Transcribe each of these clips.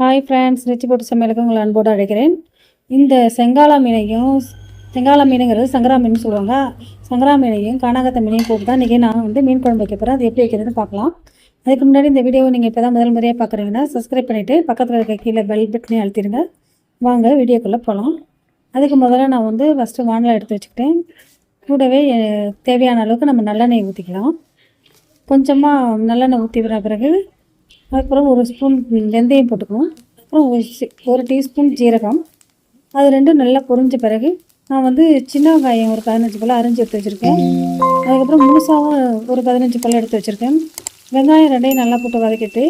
Hi friends நெச்சி போட்டு சமையலுக்கு உங்களை அன்போடு அழைக்கிறேன். இந்த செங்காலா மீனையும் செங்காலா மீனுங்கிறது சங்கரா மீன் சொல்லுவாங்க. சங்கரா மீனையும் கானாகத்த மீனையும் போட்டு தான் இன்றைக்கி நான் வந்து மீன் குழம்பு வைக்க போகிறேன் அது எப்படி வைக்கிறதுன்னு பார்க்கலாம். அதுக்கு முன்னாடி இந்த வீடியோவை நீங்கள் இப்போ தான் முதல் முறையாக பார்க்குறீங்கன்னா சப்ஸ்கிரைப் பண்ணிவிட்டு பக்கத்தில் இருக்க கீழே பெல் பட்டனே அழுத்திடுங்க. வாங்க வீடியோக்குள்ளே போகலாம் அதுக்கு முதல்ல நான் வந்து ஃபஸ்ட்டு வானலை எடுத்து வச்சுக்கிட்டேன். கூடவே தேவையான அளவுக்கு நம்ம நல்லெண்ணெய் ஊற்றிக்கலாம் கொஞ்சமாக நல்லெண்ணெய் ஊற்றி விட பிறகு அதுக்கப்புறம் ஒரு ஸ்பூன் வெந்தயம் போட்டுக்குவோம் அப்புறம் ஒரு டீஸ்பூன் ஜீரகம். அது ரெண்டும் நல்லா பொரிஞ்ச பிறகு நான் வந்து சின்ன வெங்காயம் ஒரு பதினஞ்சு பழம் அரிஞ்சு எடுத்து வச்சுருக்கேன். அதுக்கப்புறம் முழுசாகவும் ஒரு பதினஞ்சு பழம் எடுத்து வச்சுருக்கேன். வெங்காயம் ரெண்டையும் நல்லா போட்டு வதக்கிட்டு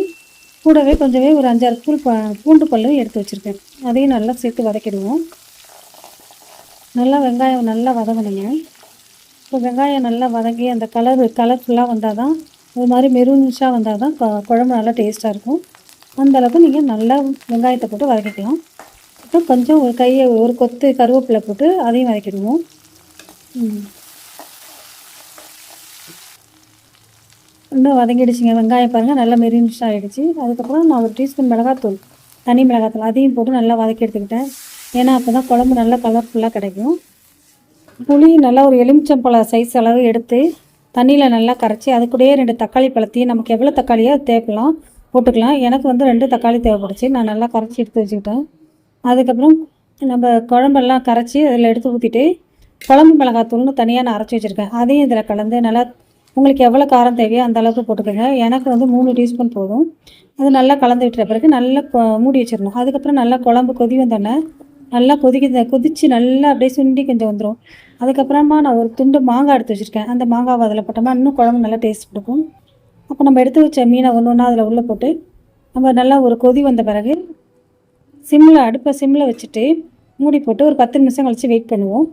கூடவே கொஞ்சமே ஒரு அஞ்சாறு பூல் ப பூண்டு பல்லும் எடுத்து வச்சுருக்கேன். அதையும் நல்லா சேர்த்து வதக்கிடுவோம். நல்லா வெங்காயம் நல்லா வதங்கணுங்க. இப்போ வெங்காயம் நல்லா வதங்கி அந்த கலர் கலர்ஃபுல்லாக வந்தால் தான் ஒரு மாதிரி மெரூனிஷாக வந்தால் தான் குழம்பு நல்லா டேஸ்ட்டாக இருக்கும். அந்த அளவுக்கு நீங்கள் நல்லா வெங்காயத்தை போட்டு வதக்கிக்கலாம். அப்புறம் கொஞ்சம் ஒரு கையை ஒரு கொத்து கருவேப்பிலை போட்டு அதையும் வதக்கிடுவோம். இன்னும் வதங்கிடுச்சிங்க. வெங்காயம் பாருங்கள் நல்லா மெரூனிஷ் ஆகிடுச்சு அதுக்கப்புறம் நான் ஒரு டீஸ்பூன் மிளகாத்தூள் தனி மிளகாத்தூள் அதையும் போட்டு நல்லா வதக்கி எடுத்துக்கிட்டேன். ஏன்னா அப்போ தான் குழம்பு நல்லா கலர்ஃபுல்லாக கிடைக்கும். புளி நல்லா ஒரு எலுமிச்சம்பழ சைஸ் அளவு எடுத்து தண்ணியில் நல்லா கரைச்சி அது கூடயே ரெண்டு தக்காளி பழத்தையும் நமக்கு எவ்வளோ தக்காளியோ அது போட்டுக்கலாம். எனக்கு வந்து ரெண்டு தக்காளி தேவைப்படுச்சு. நான் நல்லா கரைச்சி எடுத்து வச்சுக்கிட்டேன். அதுக்கப்புறம் நம்ம குழம்பெல்லாம் கரைச்சி அதில் எடுத்து ஊற்றிட்டு குழம்பு மிளகாத்தூள்னு தனியாக நான் அரைச்சி வச்சுருக்கேன். அதையும் இதில் கலந்து நல்லா உங்களுக்கு எவ்வளோ காரம் தேவையோ அந்த அளவுக்கு போட்டுக்கோங்க. எனக்கு வந்து மூணு டீஸ்பூன் போதும். அது நல்லா கலந்து விட்டுற பிறகு நல்லா மூடி வச்சிடணும். அதுக்கப்புறம் நல்லா குழம்பு கொதி வந்தோடனே நல்லா கொதிக்க கொதித்து நல்லா அப்படியே சுண்டி கொஞ்சம் வந்துடும் அதுக்கப்புறமா நான் ஒரு துண்டு மாங்காய் எடுத்து வச்சுருக்கேன். அந்த மாங்காவை அதில் போட்டோம்னா இன்னும் குழம்பு நல்லா டேஸ்ட் கொடுக்கும். அப்போ நம்ம எடுத்து வச்ச மீனை ஒன்று ஒன்றா அதில் உள்ளே போட்டு நம்ம நல்லா ஒரு கொதி வந்த பிறகு சிம்மில் அடுப்பை சிம்மில் வச்சுட்டு மூடி போட்டு ஒரு பத்து நிமிஷம் கழித்து வெயிட் பண்ணுவோம்.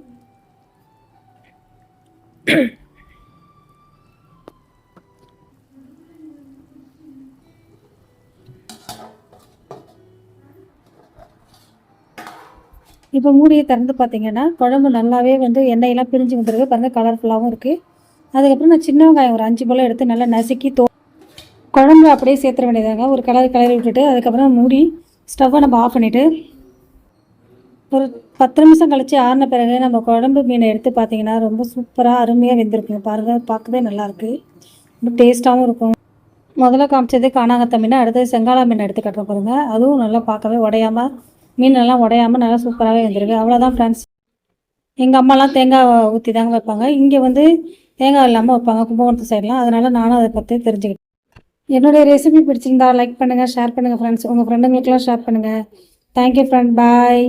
இப்போ மூடியை திறந்து பார்த்தீங்கன்னா குழம்பு நல்லாவே வந்து எண்ணெயெல்லாம் பிரிஞ்சு வந்துருக்கு. பாருங்கள் கலர்ஃபுல்லாகவும் இருக்குது அதுக்கப்புறம் நான் சின்ன வெங்காயம் ஒரு அஞ்சு போல் எடுத்து நல்லா நசுக்கி தோ குழம்பு அப்படியே சேர்த்துற வேண்டியதாங்க ஒரு கலர் கிளறி விட்டுட்டு அதுக்கப்புறம் மூடி ஸ்டவ்வை நம்ம ஆஃப் பண்ணிவிட்டு ஒரு பத்து நிமிஷம் கழித்து ஆறின பிறகு நம்ம குழம்பு மீனை எடுத்து பார்த்தீங்கன்னா ரொம்ப சூப்பராக அருமையாக வெந்திருக்குங்க. பாருங்கள் பார்க்கவே நல்லாயிருக்கு ரொம்ப டேஸ்ட்டாகவும் இருக்கும். முதல்ல காமிச்சது காணாங்கத்த மீன் அடுத்தது செங்காலா மீன் எடுத்து கட்டுற பாருங்கள் அதுவும் நல்லா பார்க்கவே உடையாமல் மீனெல்லாம் உடையாமல் உடையாம நல்லா சூப்பராகவே இருந்திருக்கு. அவ்வளோதான் ஃப்ரெண்ட்ஸ் எங்கள் அம்மாலாம் தேங்காய் ஊற்றி தாங்க வைப்பாங்க. இங்கே வந்து தேங்காய் இல்லாமல் வைப்பாங்க கும்பகோணத்து சைட்லாம் அதனால் நானும் அதை பற்றி தெரிஞ்சுக்கிட்டேன். என்னுடைய ரெசிபி பிடிச்சிருந்தா லைக் பண்ணுங்கள் ஷேர் பண்ணுங்கள் ஃப்ரெண்ட்ஸ் உங்கள் ஃப்ரெண்டுங்களுக்கெல்லாம் ஷேர் பண்ணுங்கள் தேங்க்யூ ஃப்ரெண்ட் பாய்